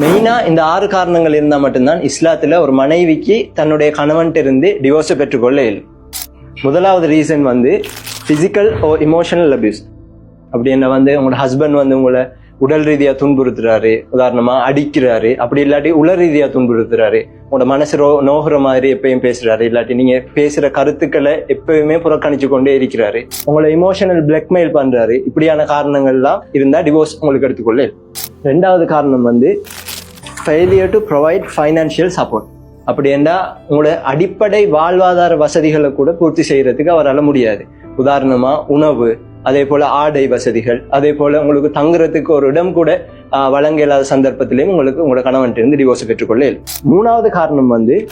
மெயினாக இந்த ஆறு காரணங்கள் இருந்தால் மட்டும்தான் இஸ்லாத்தில் ஒரு மனைவிக்கு தன்னுடைய கணவன்கிட்ட இருந்து டிவோர்ஸை பெற்றுக்கொள்ள இயலும். முதலாவது ரீசன் வந்து ஃபிசிக்கல் ஓ இமோஷனல் அபியூஸ் அப்படி என்ன வந்து உங்களோட ஹஸ்பண்ட் வந்து உங்களை உடல் ரீதியாக துன்புறுத்துறாரு உதாரணமா அடிக்கிறாரு அப்படி இல்லாட்டி உள ரீதியாக துன்புறுத்துறாரு உங்களோட மனசு ரோ நோகிற மாதிரி எப்பயும் பேசுறாரு இல்லாட்டி நீங்க பேசுற கருத்துக்களை எப்பயுமே புறக்கணிச்சு கொண்டே இருக்கிறாரு. உங்களை இமோஷனல் பிளாக்மெயில் பண்றாரு. இப்படியான காரணங்கள்லாம் இருந்தா டிவோர்ஸ் உங்களுக்கு எடுத்துக்கொள்ளு ரெண்டாவது காரணம் வந்து failure to provide financial support அப்படி என்றால் உங்களோட அடிப்படை வாழ்வாதார வசதிகளை கூட பூர்த்தி செய்கிறதுக்கு அவரால் முடியாது. உதாரணமாக உணவு அதே போல் ஆடை வசதிகள் அதே போல் உங்களுக்கு தங்குறதுக்கு ஒரு இடம் கூட வழங்க இல்லாத சந்தர்ப்பத்திலையும் உங்களுக்கு உங்களோட கணவன்ட்டிருந்து டிவோர்ஸ் பெற்றுக்கொள்ள மூணாவது காரணம் வந்து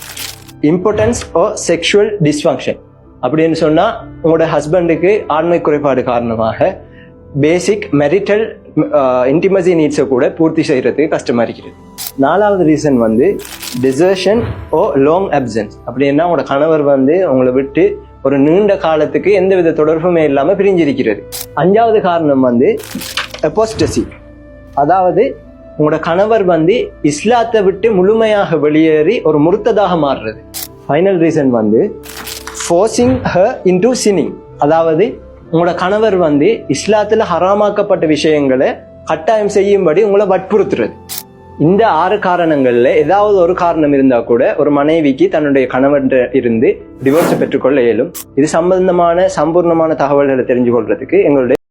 இம்பார்ட்டன்ஸ் ஓ செக்ஷுவல் டிஸ்ஃபங்க்ஷன் அப்படின்னு சொன்னால் உங்களோட ஹஸ்பண்டுக்கு ஆண்மை குறைபாடு காரணமாக பேசிக் மெரிட்டல் இன்டிமசி நீட்ஸை கூட பூர்த்தி செய்கிறதுக்கு கஷ்டமாக இருக்கிறது நாலாவது ரீசன் வந்து டிசர்ஷன் ஓ லாங் அப்சன்ஸ் அப்படின்னா உங்களோட கணவர் வந்து உங்களை விட்டு ஒரு நீண்ட காலத்துக்கு எந்தவித தொடர்புமே இல்லாமல் பிரிஞ்சிருக்கிறது. அஞ்சாவது காரணம் வந்து அப்போஸ்டசி அதாவது உங்களோட கணவர் வந்து இஸ்லாத்தை விட்டு முழுமையாக வெளியேறி ஒரு முருத்ததாக மாறுறது. ஃபைனல் ரீசன் வந்து ஃபோர்சிங் ஹ இன்டு சினிங் அதாவது உங்களோட கணவர் வந்து இஸ்லாத்துல ஹராமாக்கப்பட்ட விஷயங்களை கட்டாயம் செய்யும்படி உங்களை வற்புறுத்துறது. இந்த ஆறு காரணங்கள்ல ஏதாவது ஒரு காரணம் இருந்தா கூட ஒரு மனைவிக்கு தன்னுடைய கணவன் இருந்து டிவோர்ஸ் பெற்றுக்கொள்ள இயலும். இது சம்பந்தமான சம்பூர்ணமான தகவல்களை தெரிஞ்சு கொள்றதுக்கு எங்களுடைய